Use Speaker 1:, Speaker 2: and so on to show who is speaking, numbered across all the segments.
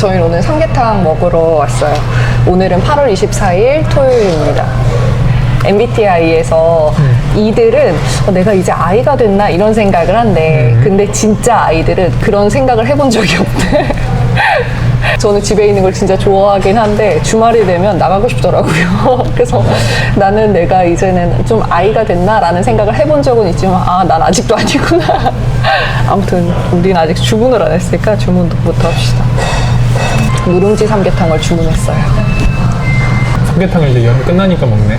Speaker 1: 저희 는 오늘 삼계탕 먹으러 왔어요. 오늘은 8월 24일 토요일입니다. MBTI에서 이들은 어, 내가 이제 아이가 됐나 이런 생각을 한대. 근데 진짜 아이들은 그런 생각을 해본 적이 없대. 저는 집에 있는 걸 진짜 좋아하긴 한데 주말이 되면 나가고 싶더라고요. 그래서 나는 내가 이제는 좀 아이가 됐나라는 생각을 해본 적은 있지만 아, 난 아직도 아니구나. 아무튼 우리는 아직 주문을 안 했으니까 주문부터 합시다. 누룽지 삼계탕을 주문했어요.
Speaker 2: 삼계탕을 이제 여름 끝나니까 먹네.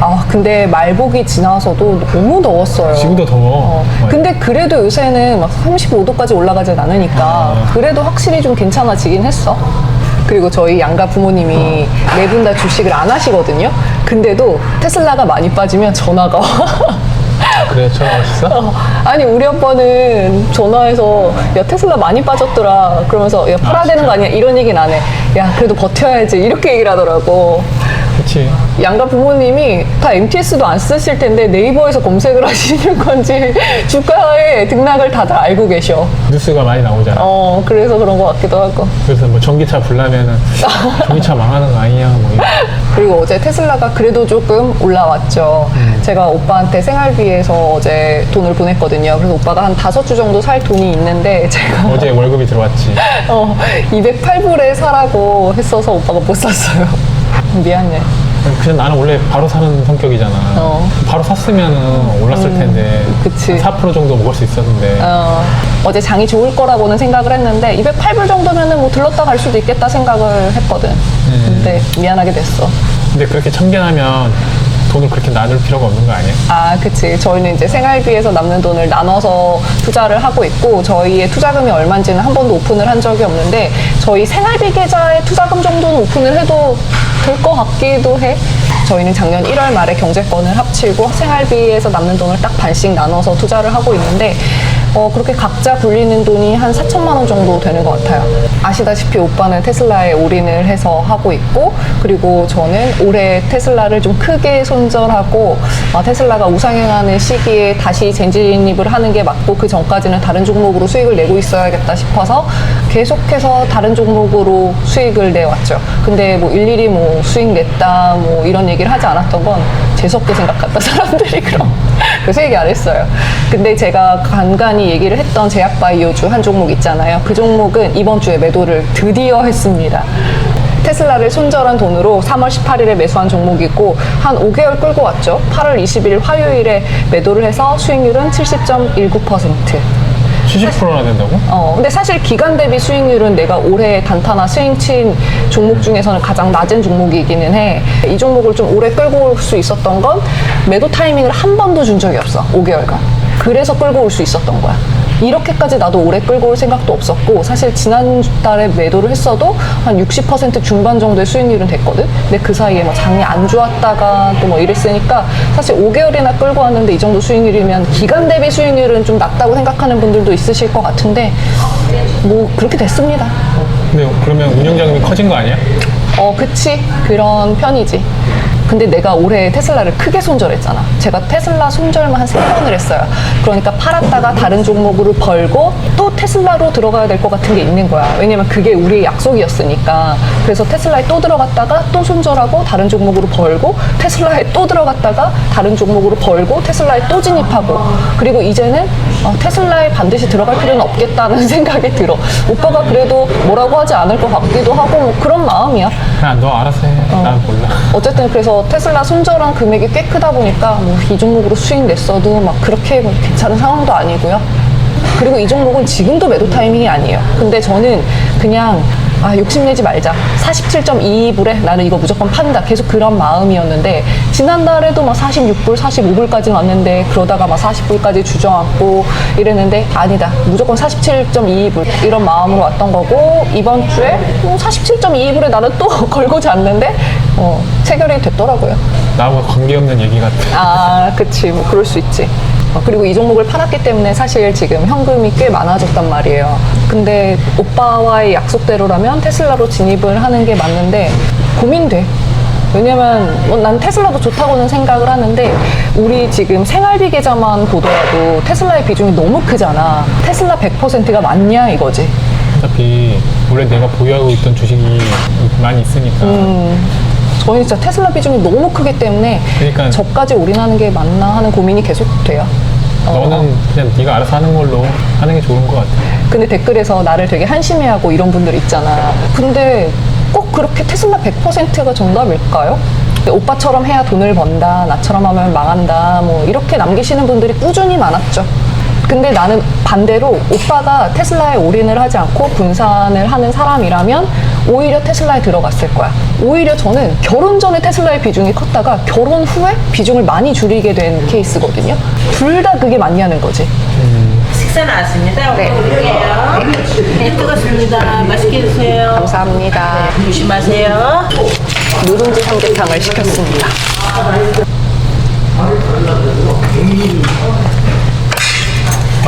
Speaker 1: 아 근데 말복이 지나서도 너무 더웠어요.
Speaker 2: 지금도 더워.
Speaker 1: 어. 근데 그래도 요새는 막 35도까지 올라가진 않으니까 그래도 확실히 좀 괜찮아지긴 했어. 그리고 저희 양가 부모님이 네 분 다 주식을 안 하시거든요. 근데도 테슬라가 많이 빠지면 전화가 와.
Speaker 2: 그래, 전화 왔어?
Speaker 1: 어, 아니 우리 아빠는 전화해서 야 테슬라 많이 빠졌더라 그러면서 야 팔아야
Speaker 2: 아,
Speaker 1: 되는 거? 아니야 이런 얘기는 안 해. 야 그래도 버텨야지 이렇게 얘기를 하더라고.
Speaker 2: 그치.
Speaker 1: 양가 부모님이 다 MTS도 안 쓰실 텐데 네이버에서 검색을 하시는 건지 주가의 등락을 다들 알고 계셔.
Speaker 2: 뉴스가 많이 나오잖아.
Speaker 1: 어, 그래서 그런 것 같기도 하고.
Speaker 2: 그래서 뭐 전기차 불나면은 전기차 망하는 거 아니냐, 뭐 이런.
Speaker 1: 그리고 어제 테슬라가 그래도 조금 올라왔죠. 제가 오빠한테 생활비에서 어제 돈을 보냈거든요. 그래서 오빠가 한 다섯 주 정도 살 돈이 있는데 제가
Speaker 2: 어제 월급이 들어왔지.
Speaker 1: 어, 208불에 사라고 했어서 오빠가 못 샀어요. 미안해.
Speaker 2: 그냥 나는 원래 바로 사는 성격이잖아.
Speaker 1: 어.
Speaker 2: 바로 샀으면은 올랐을 텐데.
Speaker 1: 그치.
Speaker 2: 한 4% 정도 먹을 수 있었는데.
Speaker 1: 어, 어제 장이 좋을 거라고는 생각을 했는데 208불 정도면은 뭐 들렀다 갈 수도 있겠다 생각을 했거든. 근데 미안하게 됐어.
Speaker 2: 근데 그렇게 참견하면 돈을 그렇게 나눌 필요가 없는 거 아니야?
Speaker 1: 아, 그치. 저희는 이제 생활비에서 남는 돈을 나눠서 투자를 하고 있고, 저희의 투자금이 얼마인지는 한 번도 오픈을 한 적이 없는데, 저희 생활비 계좌의 투자금 정도는 오픈을 해도 될 것 같기도 해. 저희는 작년 1월 말에 경제권을 합치고 생활비에서 남는 돈을 딱 반씩 나눠서 투자를 하고 있는데, 어, 그렇게 각자 굴리는 돈이 한 4천만 원 정도 되는 것 같아요. 아시다시피 오빠는 테슬라에 올인을 해서 하고 있고, 그리고 저는 올해 테슬라를 좀 크게 손절하고, 아, 테슬라가 우상향하는 시기에 다시 젠진입을 하는 게 맞고, 그 전까지는 다른 종목으로 수익을 내고 있어야겠다 싶어서 계속해서 다른 종목으로 수익을 내왔죠. 근데 뭐 일일이 뭐 수익 냈다, 뭐 이런 얘기를 하지 않았던 건 재수없게 생각한다, 사람들이 그럼. 그래서 얘기 안 했어요. 근데 제가 간간히 얘기를 했던 제약바이오주 한 종목 있잖아요. 그 종목은 이번 주에 매도를 드디어 했습니다. 테슬라를 손절한 돈으로 3월 18일에 매수한 종목이고 한 5개월 끌고 왔죠. 8월 20일 화요일에 매도를 해서 수익률은 70.19%.
Speaker 2: 70%나 된다고?
Speaker 1: 어, 근데 사실 기간 대비 수익률은 내가 올해 단타나 스윙 친 종목 중에서는 가장 낮은 종목이기는 해. 이 종목을 좀 오래 끌고 올 수 있었던 건 매도 타이밍을 한 번도 준 적이 없어. 5개월간. 그래서 끌고 올 수 있었던 거야. 이렇게까지 나도 오래 끌고 올 생각도 없었고 사실 지난달에 매도를 했어도 한 60% 중반 정도의 수익률은 됐거든. 근데 그 사이에 뭐 장이 안 좋았다가 또 뭐 이랬으니까 사실 5개월이나 끌고 왔는데 이 정도 수익률이면 기간 대비 수익률은 좀 낮다고 생각하는 분들도 있으실 것 같은데 뭐 그렇게 됐습니다.
Speaker 2: 근데 그러면 운영 자금이 커진 거 아니야?
Speaker 1: 어, 그치. 그런 편이지. 근데 내가 올해 테슬라를 크게 손절했잖아. 제가 테슬라 손절만 한 세 번을 했어요. 그러니까 팔았다가 다른 종목으로 벌고 또 테슬라로 들어가야 될 것 같은 게 있는 거야. 왜냐면 그게 우리의 약속이었으니까. 그래서 테슬라에 또 들어갔다가 또 손절하고 다른 종목으로 벌고 테슬라에 또 들어갔다가 다른 종목으로 벌고 테슬라에 또 진입하고 그리고 이제는 어, 테슬라에 반드시 들어갈 필요는 없겠다는 생각이 들어. 오빠가 그래도 뭐라고 하지 않을 것 같기도 하고 뭐 그런 마음이야.
Speaker 2: 그냥 너 알아서 해. 난 몰라.
Speaker 1: 어쨌든 그래서 테슬라 손절한 금액이 꽤 크다 보니까 뭐 이 종목으로 수익 냈어도 막 그렇게 뭐 괜찮은 상황도 아니고요. 그리고 이 종목은 지금도 매도 타이밍이 아니에요. 근데 저는 그냥 아 욕심내지 말자. 47.22불에 나는 이거 무조건 판다. 계속 그런 마음이었는데 지난달에도 막 46불, 45불까지 왔는데 그러다가 막 40불까지 주저앉고 이랬는데 아니다. 무조건 47.22불 이런 마음으로 왔던 거고 이번 주에 뭐 47.22불에 나는 또 걸고지 않는데 어, 체결이 됐더라고요.
Speaker 2: 나하고 관계없는 얘기 같아.
Speaker 1: 아, 그치. 뭐, 그럴 수 있지. 어, 그리고 이 종목을 팔았기 때문에 사실 지금 현금이 꽤 많아졌단 말이에요. 근데 오빠와의 약속대로라면 테슬라로 진입을 하는 게 맞는데 고민돼. 왜냐면 뭐 난 테슬라도 좋다고는 생각을 하는데 우리 지금 생활비 계좌만 보더라도 테슬라의 비중이 너무 크잖아. 테슬라 100%가 맞냐 이거지.
Speaker 2: 어차피 원래 내가 보유하고 있던 주식이 많이 있으니까
Speaker 1: 저희는 진짜 테슬라 비중이 너무 크기 때문에
Speaker 2: 그러니까
Speaker 1: 저까지 올인하는 게 맞나 하는 고민이 계속 돼요. 어.
Speaker 2: 너는 그냥 네가 알아서 하는 걸로 하는 게 좋은 것 같아.
Speaker 1: 근데 댓글에서 나를 되게 한심해하고 이런 분들 있잖아. 근데 꼭 그렇게 테슬라 100%가 정답일까요? 오빠처럼 해야 돈을 번다, 나처럼 하면 망한다, 뭐 이렇게 남기시는 분들이 꾸준히 많았죠. 근데 나는 반대로 오빠가 테슬라에 올인을 하지 않고 분산을 하는 사람이라면 오히려 테슬라에 들어갔을 거야. 오히려 저는 결혼 전에 테슬라의 비중이 컸다가 결혼 후에 비중을 많이 줄이게 된 케이스거든요. 둘 다 그게 맞냐는 거지.
Speaker 3: 식사 나왔습니다.
Speaker 1: 네.
Speaker 3: 올게요. 네, 뜨겁습니다. 맛있게 드세요.
Speaker 1: 감사합니다.
Speaker 3: 조심하세요.
Speaker 1: 누룽지 삼계탕을 시켰습니다.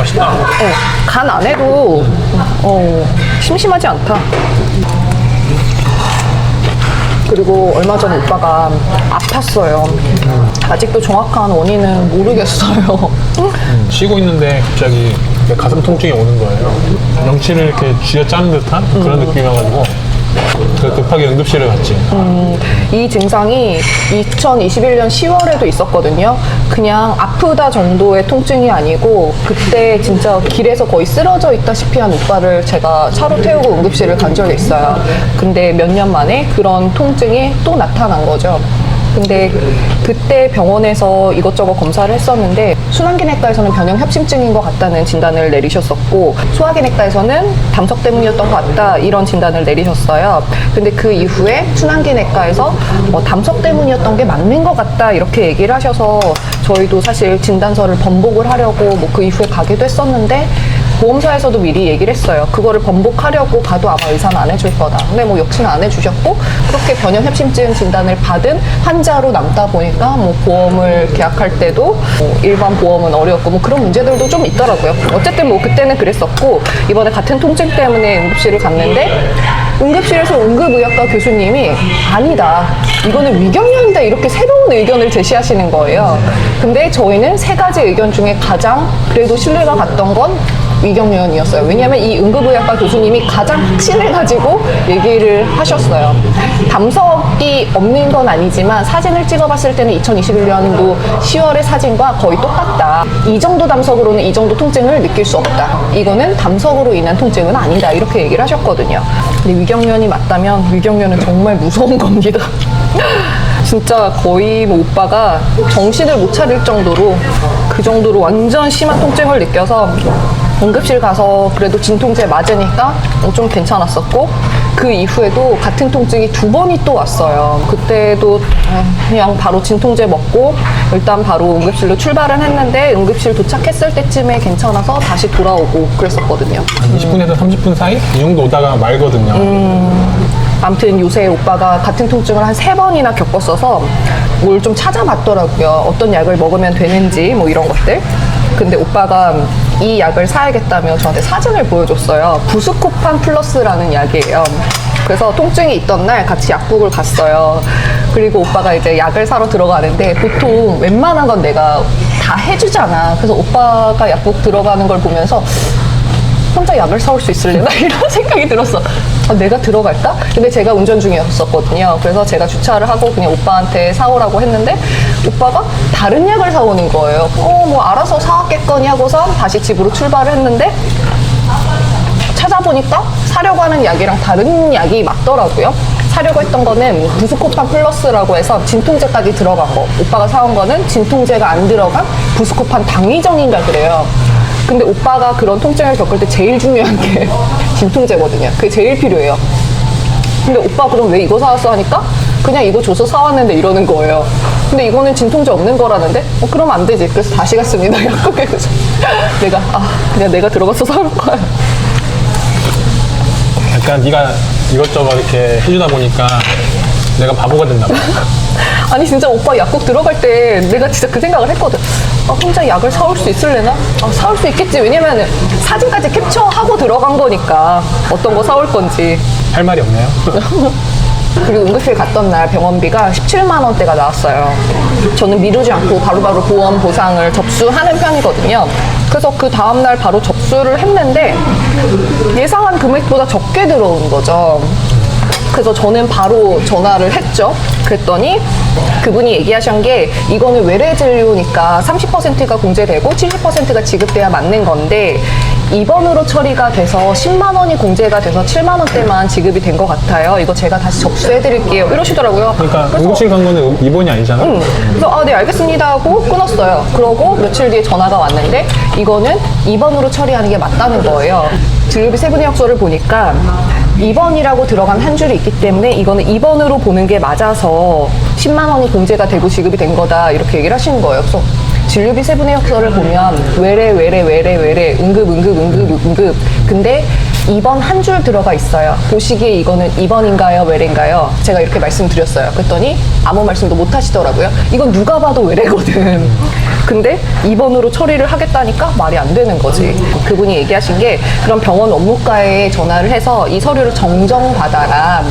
Speaker 2: 맛있다.
Speaker 1: 어, 간 안 해도 어, 심심하지 않다. 그리고 얼마 전에 오빠가 아팠어요. 아직도 정확한 원인은 모르겠어요.
Speaker 2: 쉬고 있는데 갑자기 가슴 통증이 오는 거예요. 명치를 이렇게 쥐어 짜는 듯한 그런 느낌이어가지고 그래서 급하게 응급실을 갔지.
Speaker 1: 이 증상이 2021년 10월에도 있었거든요. 그냥 아프다 정도의 통증이 아니고 그때 진짜 길에서 거의 쓰러져 있다시피 한 오빠를 제가 차로 태우고 응급실을 간 적이 있어요. 근데 몇 년 만에 그런 통증이 또 나타난 거죠. 근데 그때 병원에서 이것저것 검사를 했었는데 순환기내과에서는 변형 협심증인 것 같다는 진단을 내리셨었고 소화기내과에서는 담석 때문이었던 것 같다 이런 진단을 내리셨어요. 근데 그 이후에 순환기내과에서 어, 담석 때문이었던 게 맞는 것 같다 이렇게 얘기를 하셔서 저희도 사실 진단서를 번복을 하려고 뭐 그 이후에 가기도 했었는데 보험사에서도 미리 얘기를 했어요. 그거를 번복하려고 가도 아마 의사는 안 해줄 거다. 근데 뭐 역시는 안 해주셨고 그렇게 변형 협심증 진단을 받은 환자로 남다 보니까 뭐 보험을 계약할 때도 뭐 일반 보험은 어려웠고 뭐 그런 문제들도 좀 있더라고요. 어쨌든 뭐 그때는 그랬었고 이번에 같은 통증 때문에 응급실을 갔는데 응급실에서 응급의학과 교수님이 아니다. 이거는 위경련이다. 이렇게 새로운 의견을 제시하시는 거예요. 근데 저희는 세 가지 의견 중에 가장 그래도 신뢰가 갔던 건 위경련이었어요. 왜냐하면 이 응급의학과 교수님이 가장 확신을 가지고 얘기를 하셨어요. 담석이 없는 건 아니지만 사진을 찍어봤을 때는 2021년도 10월의 사진과 거의 똑같다. 이 정도 담석으로는 이 정도 통증을 느낄 수 없다. 이거는 담석으로 인한 통증은 아니다. 이렇게 얘기를 하셨거든요. 근데 위경련이 맞다면 위경련은 정말 무서운 겁니다. 진짜 거의 뭐 오빠가 정신을 못 차릴 정도로 그 정도로 완전 심한 통증을 느껴서 응급실 가서 그래도 진통제 맞으니까 어, 좀 괜찮았었고 그 이후에도 같은 통증이 두 번이 또 왔어요. 그때도 아, 그냥 바로 진통제 먹고 일단 바로 응급실로 출발을 했는데 응급실 도착했을 때쯤에 괜찮아서 다시 돌아오고 그랬었거든요.
Speaker 2: 한 20분에서 30분 사이? 이 정도 오다가 말거든요.
Speaker 1: 아무튼 요새 오빠가 같은 통증을 한 세 번이나 겪었어서 뭘 좀 찾아봤더라고요. 어떤 약을 먹으면 되는지 뭐 이런 것들. 근데 오빠가 이 약을 사야겠다며 저한테 사진을 보여줬어요. 부스코판 플러스라는 약이에요. 그래서 통증이 있던 날 같이 약국을 갔어요. 그리고 오빠가 이제 약을 사러 들어가는데 보통 웬만한 건 내가 다 해주잖아. 그래서 오빠가 약국 들어가는 걸 보면서 혼자 약을 사올 수 있을래나 이런 생각이 들었어. 아, 내가 들어갈까? 근데 제가 운전 중이었었거든요. 그래서 제가 주차를 하고 그냥 오빠한테 사오라고 했는데 오빠가 다른 약을 사오는 거예요. 어, 뭐 알아서 사왔겠거니 하고서 다시 집으로 출발을 했는데 찾아보니까 사려고 하는 약이랑 다른 약이 맞더라고요. 사려고 했던 거는 부스코판 플러스라고 해서 진통제까지 들어간 거. 오빠가 사온 거는 진통제가 안 들어간 부스코판 당위정인가 그래요. 근데 오빠가 그런 통증을 겪을 때 제일 중요한 게 진통제거든요. 그게 제일 필요해요. 근데 오빠 그럼 왜 이거 사왔어 하니까 그냥 이거 줘서 사왔는데 이러는 거예요. 근데 이거는 진통제 없는 거라는데 어 그럼 안 되지. 그래서 다시 갔습니다. 약국에 그래서 내가 아 그냥 내가 들어가서 사올 거야.
Speaker 2: 약간 네가 이것저것 이렇게 해주다 보니까 내가 바보가 됐나 봐.
Speaker 1: 아니 진짜 오빠 약국 들어갈 때 내가 진짜 그 생각을 했거든. 아, 혼자 약을 사올 수 있을래나? 아, 사올 수 있겠지. 왜냐면 사진까지 캡처하고 들어간 거니까 어떤 거 사올 건지.
Speaker 2: 할 말이 없네요.
Speaker 1: 그리고 응급실 갔던 날 병원비가 17만 원대가 나왔어요. 저는 미루지 않고 바로바로 보험 보상을 접수하는 편이거든요. 그래서 그 다음 날 바로 접수를 했는데 예상한 금액보다 적게 들어온 거죠. 그래서 저는 바로 전화를 했죠. 그랬더니 그분이 얘기하신 게 이거는 외래 진료니까 30%가 공제되고 70%가 지급돼야 맞는 건데 입원으로 처리가 돼서 10만 원이 공제가 돼서 7만 원대만 지급이 된 것 같아요. 이거 제가 다시 접수해 드릴게요. 이러시더라고요.
Speaker 2: 그러니까
Speaker 1: 그래서
Speaker 2: 응급실 간 거는 입원이 아니잖아.
Speaker 1: 응. 그래서 아, 네, 알겠습니다 하고 끊었어요. 그러고 며칠 뒤에 전화가 왔는데 이거는 입원으로 처리하는 게 맞다는 거예요. 진료비 세분의역서를 보니까 입원이라고 들어간 한 줄이 있기 때문에 이거는 입원으로 보는 게 맞아서 10만 원이 공제가 되고 지급이 된 거다 이렇게 얘기를 하시는 거예요. 그래서 진료비 세분의역서를 보면 외래 외래 외래 외래 응급 응급 응급 응급 근데 입원 한줄 들어가 있어요. 보시기에 이거는 입원인가요, 외래인가요? 제가 이렇게 말씀드렸어요. 그랬더니 아무 말씀도 못 하시더라고요. 이건 누가 봐도 외래거든. 근데 입원으로 처리를 하겠다니까 말이 안 되는 거지. 그분이 얘기하신 게 그럼 병원 업무과에 전화를 해서 이 서류를 정정받아라.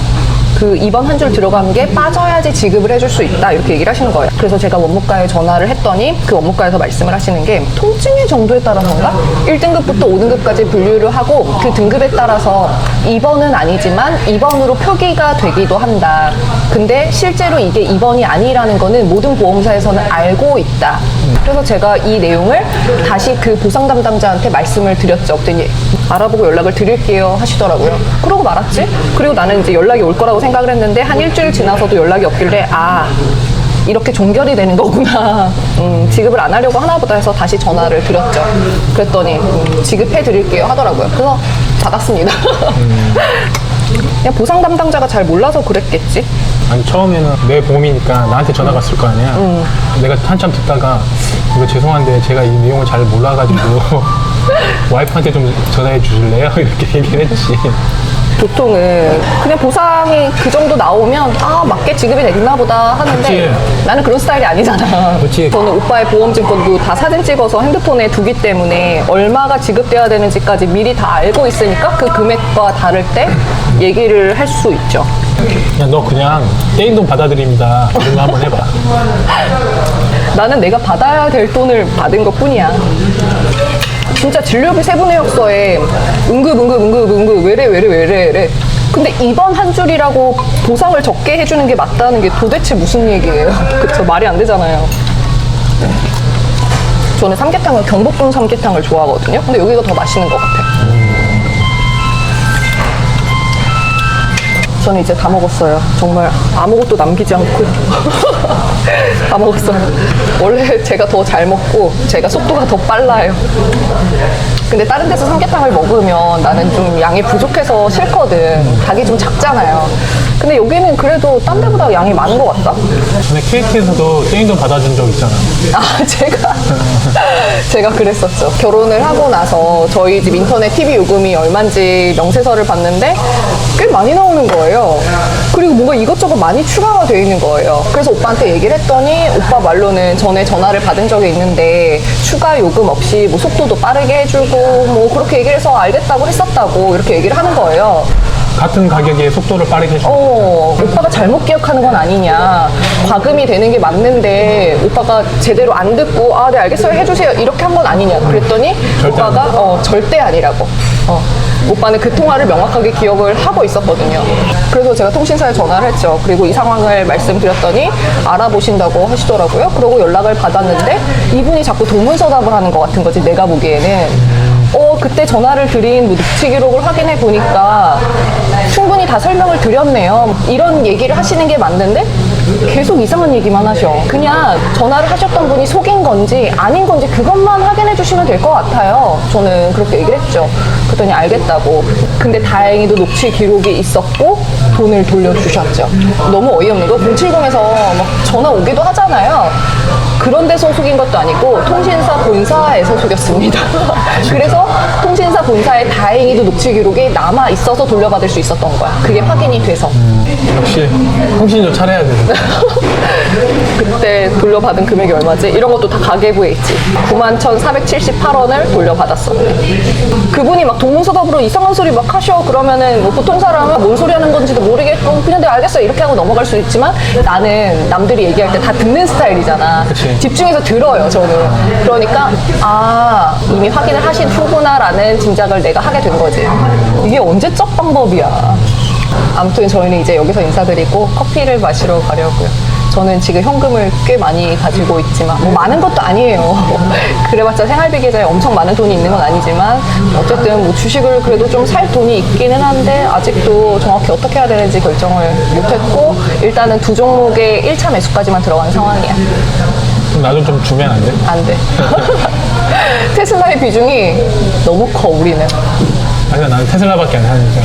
Speaker 1: 그 입원 한줄 들어간 게 빠져야지 지급을 해줄 수 있다 이렇게 얘기를 하시는 거예요. 그래서 제가 원무과에 전화를 했더니 그 원무과에서 말씀을 하시는 게 통증의 정도에 따라서인가 1등급부터 5등급까지 분류를 하고 그 등급에 따라서 입원은 아니지만 입원으로 표기가 되기도 한다. 근데 실제로 이게 입원이 아니라는 거는 모든 보험사에서는 알고 있다. 그래서 제가 이 내용을 다시 그 보상 담당자한테 말씀을 드렸죠. 그랬더니 알아보고 연락을 드릴게요 하시더라고요. 그러고 말았지. 그리고 나는 이제 연락이 올 거라고 생각을 했는데 한 일주일 지나서도 연락이 없길래 아 이렇게 종결이 되는 거구나. 음, 지급을 안 하려고 하나 보다 해서 다시 전화를 드렸죠. 그랬더니 음, 지급해 드릴게요 하더라고요. 그래서 받았습니다. 그냥 보상 담당자가 잘 몰라서 그랬겠지.
Speaker 2: 아니 처음에는 내 보험이니까 나한테 전화가 왔을 거 아니야. 내가 한참 듣다가 이거 죄송한데 제가 이 내용을 잘 몰라가지고 와이프한테 좀 전화해 주실래요? 이렇게 얘기를 했지.
Speaker 1: 보통은 그냥 보상이 그 정도 나오면 아 맞게 지급이 됐나 보다 하는데
Speaker 2: 그치.
Speaker 1: 나는 그런 스타일이 아니잖아.
Speaker 2: 그치.
Speaker 1: 저는 오빠의 보험증권도 다 사진 찍어서 핸드폰에 두기 때문에 얼마가 지급돼야 되는지까지 미리 다 알고 있으니까 그 금액과 다를 때 얘기를 할 수 있죠.
Speaker 2: 야 너 그냥 떼인 돈 받아들입니다. 이런 거 한번 해봐.
Speaker 1: 나는 내가 받아야 될 돈을 받은 것 뿐이야. 진짜 진료비 세분의역서에 응급 응급 응급 응급 외래 외래 외래 외래 근데 이번 한 줄이라고 보상을 적게 해주는 게 맞다는 게 도대체 무슨 얘기예요? 그쵸 말이 안 되잖아요. 저는 삼계탕을 경복궁 삼계탕을 좋아하거든요. 근데 여기가 더 맛있는 것 같아요. 저는 이제 다 먹었어요. 정말 아무것도 남기지 않고 다 먹었어요. 원래 제가 더 잘 먹고 제가 속도가 더 빨라요. 근데 다른 데서 삼계탕을 먹으면 나는 좀 양이 부족해서 싫거든. 닭이 좀 작잖아요. 근데 여기는 그래도 딴 데보다 양이 많은 것 같다.
Speaker 2: 근데 떼인 돈 받아준 적 있잖아.
Speaker 1: 아, 제가, 제가 그랬었죠. 결혼을 하고 나서 저희 집 인터넷 TV 요금이 얼마인지 명세서를 봤는데 꽤 많이 나오는 거예요. 그리고 뭔가 이것저것 많이 추가가 돼 있는 거예요. 그래서 오빠한테 얘기를 했더니 오빠 말로는 전에 전화를 받은 적이 있는데 추가 요금 없이 뭐 속도도 빠르게 해주고 뭐 그렇게 얘기를 해서 알겠다고 했었다고 이렇게 얘기를 하는 거예요.
Speaker 2: 같은 가격에 속도를 빠르게 해줘.
Speaker 1: 어, 오빠가 잘못 기억하는 건 아니냐. 과금이 되는 게 맞는데, 오빠가 제대로 안 듣고, 아, 네, 알겠어요. 해주세요. 이렇게 한 건 아니냐. 그랬더니,
Speaker 2: 절대
Speaker 1: 오빠가, 어, 절대 아니라고. 어, 오빠는 그 통화를 명확하게 기억을 하고 있었거든요. 그래서 제가 통신사에 전화를 했죠. 그리고 이 상황을 말씀드렸더니, 알아보신다고 하시더라고요. 그러고 연락을 받았는데, 이분이 자꾸 도문서답을 하는 것 같은 거지, 내가 보기에는. 어, 그때 전화를 드린 뭐 녹취 기록을 확인해 보니까 충분히 다 설명을 드렸네요. 이런 얘기를 하시는 게 맞는데 계속 이상한 얘기만 하셔. 그냥 전화를 하셨던 분이 속인 건지 아닌 건지 그것만 확인해 주시면 될 것 같아요. 저는 그렇게 얘기를 했죠. 그랬더니 알겠다고. 근데 다행히도 녹취 기록이 있었고 돈을 돌려주셨죠. 너무 어이없는 거 070에서 막 전화 오기도 하잖아요. 그런 데서 속인 것도 아니고 통신사 본사에서 속였습니다. 그래서 통신사 본사에 다행히도 녹취 기록이 남아 있어서 돌려받을 수 있었던 거야. 그게 확인이 돼서.
Speaker 2: 역시 통신 좀 차려야 돼.
Speaker 1: 그때 돌려받은 금액이 얼마지? 이런 것도 다 가계부에 있지. 91,478원을 돌려받았어. 그분이 막 동문서답으로 이상한 소리 막 하셔. 그러면은 뭐 보통 사람은 뭔 소리 하는 건지도 모르겠고 그냥 내가 알겠어. 이렇게 하고 넘어갈 수 있지만 나는 남들이 얘기할 때 다 듣는 스타일이잖아.
Speaker 2: 그치. 그치.
Speaker 1: 집중해서 들어요, 저는. 그러니까, 아, 이미 확인을 하신 후구나라는 짐작을 내가 하게 된 거지. 이게 언제적 방법이야. 아무튼 저희는 이제 여기서 인사드리고 커피를 마시러 가려고요. 저는 지금 현금을 꽤 많이 가지고 있지만, 뭐 많은 것도 아니에요. 그래봤자 생활비 계좌에 엄청 많은 돈이 있는 건 아니지만, 어쨌든 뭐 주식을 그래도 좀 살 돈이 있기는 한데, 아직도 정확히 어떻게 해야 되는지 결정을 못했고, 일단은 두 종목의 1차 매수까지만 들어간 상황이야.
Speaker 2: 나도 좀 주면 안 돼?
Speaker 1: 안 돼. 테슬라의 비중이 너무 커, 우리는.
Speaker 2: 아니 나는 테슬라밖에 안 사니까